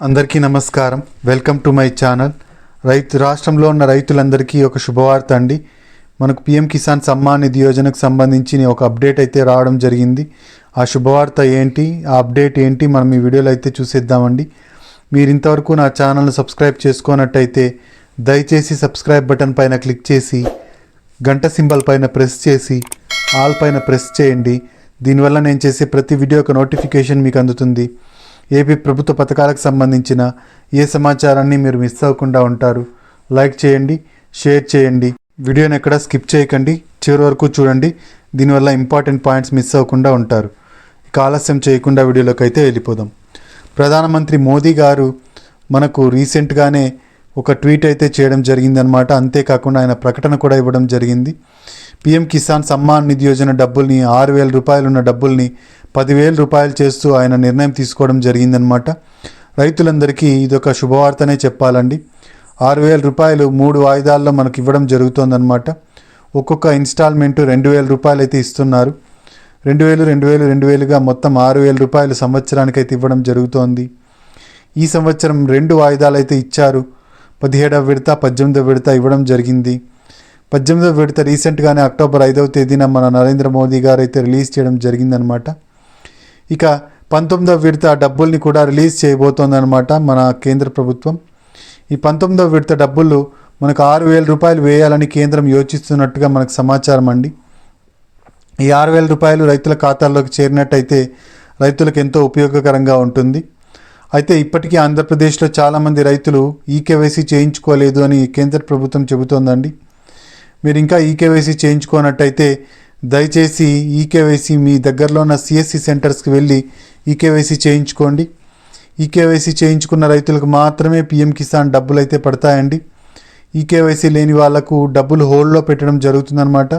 అందరికీ నమస్కారం. Welcome to my channel రైతు రాష్ట్రంలో ఉన్న రైతులందరికీ ఒక శుభవార్త అండి. మనకు పిఎం కిసాన్ సమ్మాన్ నిధి యోజనకు సంబంధించి ఒక అప్డేట్ అయితే రావడం జరిగింది. ఆ శుభవార్త ఏంటి? ఆ అప్డేట్ ఏంటి? మనం ఈ వీడియోలో అయితే చూసేద్దామండి. మీరు ఇంతవరకు నా ఛానల్ను సబ్స్క్రైబ్ చేసుకున్నట్టయితే దయచేసి సబ్స్క్రైబ్ బటన్ పైన క్లిక్ చేసి గంట సింబల్ పైన ప్రెస్ చేసి ఆల్ పైన ప్రెస్ చేయండి. దీనివల్ల నేను చేసే ప్రతి వీడియో ఒక నోటిఫికేషన్ మీకు అందుతుంది. ఏపీ ప్రభుత్వ పథకాలకు సంబంధించిన ఏ సమాచారాన్ని మీరు మిస్ అవ్వకుండా ఉంటారు? లైక్ చేయండి షేర్ చేయండి. వీడియోని ఎక్కడ స్కిప్ చేయకండి. చివరి వరకు చూడండి. దీనివల్ల ఇంపార్టెంట్ పాయింట్స్ మిస్ అవ్వకుండా ఉంటారు. ఇక ఆలస్యం చేయకుండా వీడియోలోకి అయితే వెళ్ళిపోదాం. ప్రధానమంత్రి మోదీ గారు మనకు రీసెంట్గానే ఒక ట్వీట్ అయితే చేయడం జరిగిందనమాట అంతేకాకుండా ఆయన ప్రకటన కూడా ఇవ్వడం జరిగింది. పిఎం కిసాన్ సమ్మాన్ నిధి యోజన డబ్బుల్ని ఆరు వేల రూపాయలు ఉన్న డబ్బుల్ని పదివేల రూపాయలు చేస్తూ ఆయన నిర్ణయం తీసుకోవడం జరిగిందనమాట రైతులందరికీ ఇదొక శుభవార్తనే చెప్పాలండి. ఆరు వేల రూపాయలు మూడు వాయిదాల్లో మనకి ఇవ్వడం జరుగుతోందనమాట ఒక్కొక్క ఇన్స్టాల్మెంటు రెండు వేల రూపాయలు అయితే ఇస్తున్నారు. రెండు వేలు రెండు వేలు రెండు వేలుగా మొత్తం ఆరు వేల రూపాయలు సంవత్సరానికి అయితే ఇవ్వడం జరుగుతోంది. ఈ సంవత్సరం రెండు వాయిదాలు అయితే ఇచ్చారు. పదిహేడవ విడత పద్దెనిమిదవ విడత ఇవ్వడం జరిగింది. పద్దెనిమిదవ విడత రీసెంట్గానే అక్టోబర్ ఐదవ తేదీన మన నరేంద్ర మోదీ గారు అయితే రిలీజ్ చేయడం జరిగిందనమాట ఇక పంతొమ్మిదవ విడత డబ్బుల్ని కూడా రిలీజ్ చేయబోతోందనమాట మన కేంద్ర ప్రభుత్వం. ఈ పంతొమ్మిదవ విడత డబ్బులు మనకు ఆరు వేల రూపాయలు వేయాలని కేంద్రం యోచిస్తున్నట్టుగా మనకు సమాచారం అండి. ఈ ఆరు వేల రూపాయలు రైతుల ఖాతాల్లోకి చేరినట్టయితే రైతులకు ఎంతో ఉపయోగకరంగా ఉంటుంది. అయితే ఇప్పటికీ ఆంధ్రప్రదేశ్లో చాలామంది రైతులు ఈకేవైసీ చేయించుకోలేదు అని కేంద్ర ప్రభుత్వం చెబుతోందండి. మీరు ఇంకా ఈకేవైసీ చేయించుకోనట్టయితే దయచేసి ఈకేవైసీ మీ దగ్గరలో ఉన్న సిఎస్సి సెంటర్స్కి వెళ్ళి ఈకేవైసీ చేయించుకోండి. ఈకేవైసీ చేయించుకున్న రైతులకు మాత్రమే పిఎం కిసాన్ డబ్బులు అయితే పడతాయండి. ఈకేవైసీ లేని వాళ్ళకు డబ్బులు హోల్డ్లో పెట్టడం జరుగుతుందన్నమాట.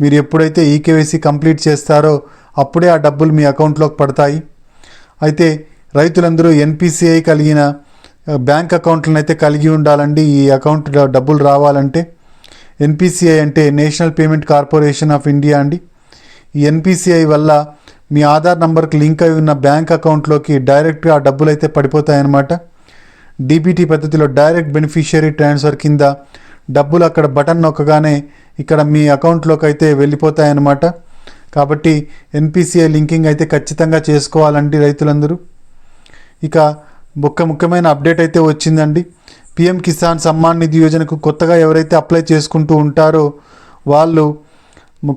మీరు ఎప్పుడైతే ఈకేవైసీ కంప్లీట్ చేస్తారో అప్పుడే ఆ డబ్బులు మీ అకౌంట్లోకి పడతాయి. అయితే రైతులందరూ ఎన్పిసిఐ కలిగిన బ్యాంక్ అకౌంట్లను అయితే కలిగి ఉండాలండి. ఈ అకౌంట్లో డబ్బులు రావాలంటే ఎన్పిసిఐ అంటే national payment corporation of India అండి. ఈ ఎన్పిసిఐ వల్ల మీ ఆధార్ నంబర్కి లింక్ అయి ఉన్న బ్యాంక్ అకౌంట్లోకి డైరెక్ట్గా ఆ డబ్బులు అయితే పడిపోతాయన్నమాట. డీబీటీ పద్ధతిలో డైరెక్ట్ బెనిఫిషియరీ ట్రాన్స్ఫర్ కింద డబ్బులు అక్కడ బటన్ నొక్కగానే ఇక్కడ మీ అకౌంట్లోకి అయితే వెళ్ళిపోతాయన్నమాట. కాబట్టి ఎన్పిసిఐ లింకింగ్ అయితే ఖచ్చితంగా చేసుకోవాలండి రైతులందరూ. ఇక ముఖ్య ముఖ్యమైన అప్డేట్ అయితే వచ్చిందండి. పిఎం కిసాన్ సమ్మాన్ నిధి యోజనకు కొత్తగా ఎవరైతే అప్లై చేసుకుంటూ ఉంటారో వాళ్ళు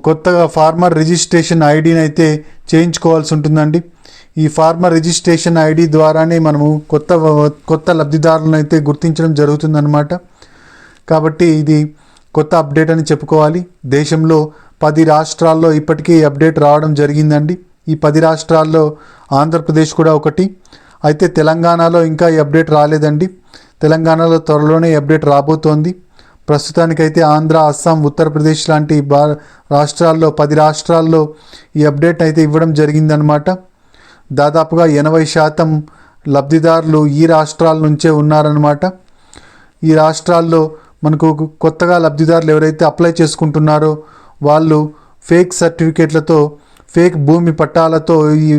కొత్తగా ఫార్మర్ రిజిస్ట్రేషన్ ఐడిని అయితే చేయించుకోవాల్సి ఉంటుందండి. ఈ ఫార్మర్ రిజిస్ట్రేషన్ ఐడి ద్వారానే మనము కొత్త కొత్త లబ్ధిదారులను అయితే గుర్తించడం జరుగుతుందన్నమాట. కాబట్టి ఇది కొత్త అప్డేట్ అని చెప్పుకోవాలి. దేశంలో పది రాష్ట్రాల్లో ఇప్పటికీ ఈ అప్డేట్ రావడం జరిగిందండి. ఈ పది రాష్ట్రాల్లో ఆంధ్రప్రదేశ్ కూడా ఒకటి అయితే తెలంగాణలో ఇంకా ఈ అప్డేట్ రాలేదండి. తెలంగాణలో త్వరలోనే అప్డేట్ రాబోతోంది. ప్రస్తుతానికైతే ఆంధ్ర అస్సాం ఉత్తరప్రదేశ్ లాంటి బా రాష్ట్రాల్లో పది రాష్ట్రాల్లో ఈ అప్డేట్ అయితే ఇవ్వడం జరిగిందనమాట దాదాపుగా ఎనభై శాతం లబ్ధిదారులు ఈ రాష్ట్రాల నుంచే ఉన్నారనమాట ఈ రాష్ట్రాల్లో మనకు కొత్తగా లబ్ధిదారులు ఎవరైతే అప్లై చేసుకుంటున్నారో వాళ్ళు ఫేక్ సర్టిఫికేట్లతో ఫేక్ భూమి పట్టాలతో ఈ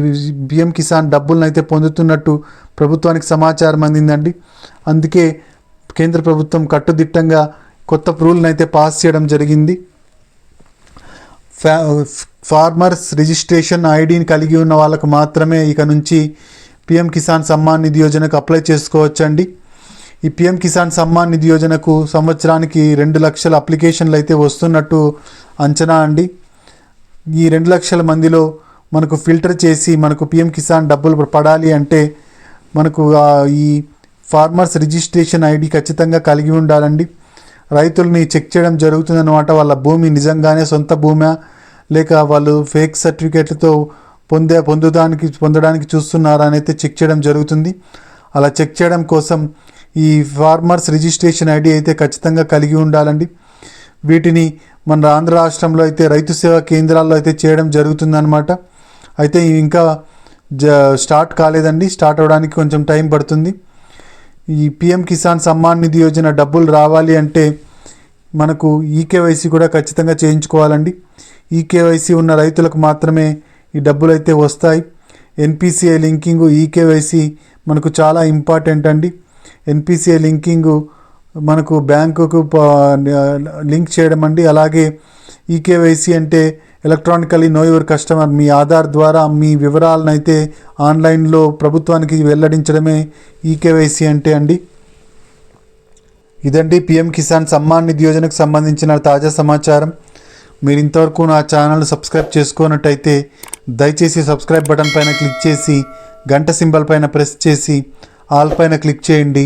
బిఎం కిసాన్ డబ్బులను అయితే పొందుతున్నట్టు ప్రభుత్వానికి సమాచారం అందిందండి. అందుకే కేంద్ర ప్రభుత్వం కట్టుదిట్టంగా కొత్త రూల్ని అయితే పాస్ చేయడం జరిగింది. ఫ్యా ఫార్మర్స్ రిజిస్ట్రేషన్ ఐడిని కలిగి ఉన్న వాళ్ళకు మాత్రమే ఇక నుంచి పిఎం కిసాన్ సమ్మాన్ నిధి యోజనకు అప్లై చేసుకోవచ్చండి. ఈ పిఎం కిసాన్ సమ్మాన్ నిధి యోజనకు సంవత్సరానికి రెండు లక్షల అప్లికేషన్లు అయితే వస్తున్నట్టు అంచనా అండి. ఈ రెండు లక్షల మందిలో మనకు ఫిల్టర్ చేసి మనకు పిఎం కిసాన్ డబ్బులు పడాలి అంటే మనకు ఈ ఫార్మర్స్ రిజిస్ట్రేషన్ ఐడి ఖచ్చితంగా కలిగి ఉండాలండి. రైతుల్ని చెక్ చేయడం జరుగుతుందన్నమాట. వాళ్ళ భూమి నిజంగానే సొంత భూమా? లేక వాళ్ళు ఫేక్ సర్టిఫికేట్లతో పొందే పొందడానికి పొందడానికి చూస్తున్నారా అని అయితే చెక్ చేయడం జరుగుతుంది. అలా చెక్ చేయడం కోసం ఈ ఫార్మర్స్ రిజిస్ట్రేషన్ ఐడి అయితే ఖచ్చితంగా కలిగి ఉండాలండి. వీటిని మన ఆంధ్ర రాష్ట్రంలో అయితే రైతు సేవా కేంద్రాల్లో అయితే చేయడం జరుగుతుందన్నమాట. అయితే ఇంకా జ స్టార్ట్ కాలేదండి. స్టార్ట్ అవ్వడానికి కొంచెం టైం పడుతుంది. ఈ పిఎం కిసాన్ సమ్మాన్ నిధి యోజన డబ్బులు రావాలి అంటే మనకు ఈకేవైసీ కూడా ఖచ్చితంగా చేయించుకోవాలండి. ఈకేవైసీ ఉన్న రైతులకు మాత్రమే ఈ డబ్బులు అయితే వస్తాయి. ఎన్పిసిఐ లింకింగ్ ఈకేవైసీ మనకు చాలా ఇంపార్టెంట్ అండి. ఎన్పిసిఐ లింకింగ్ మనకు బ్యాంకుకు లింక్ చేయడం అండి. అలాగే ఈకేవైసీ అంటే ఎలక్ట్రానికలీ నో యువర్ కస్టమర్ మీ ఆధార్ ద్వారా మీ వివరాలను అయితే ఆన్లైన్లో ప్రభుత్వానికి వెల్లడించడమే ఈకేవైసీ అంటే అండి. ఇదండి పిఎం కిసాన్ సమ్మాన్ నిధి యోజనకు సంబంధించిన తాజా సమాచారం. మీరు ఇంతవరకు నా ఛానల్ సబ్స్క్రైబ్ చేసుకున్నట్టయితే దయచేసి సబ్స్క్రైబ్ బటన్ పైన క్లిక్ చేసి గంట సింబల్ పైన ప్రెస్ చేసి ఆల్ పైన క్లిక్ చేయండి.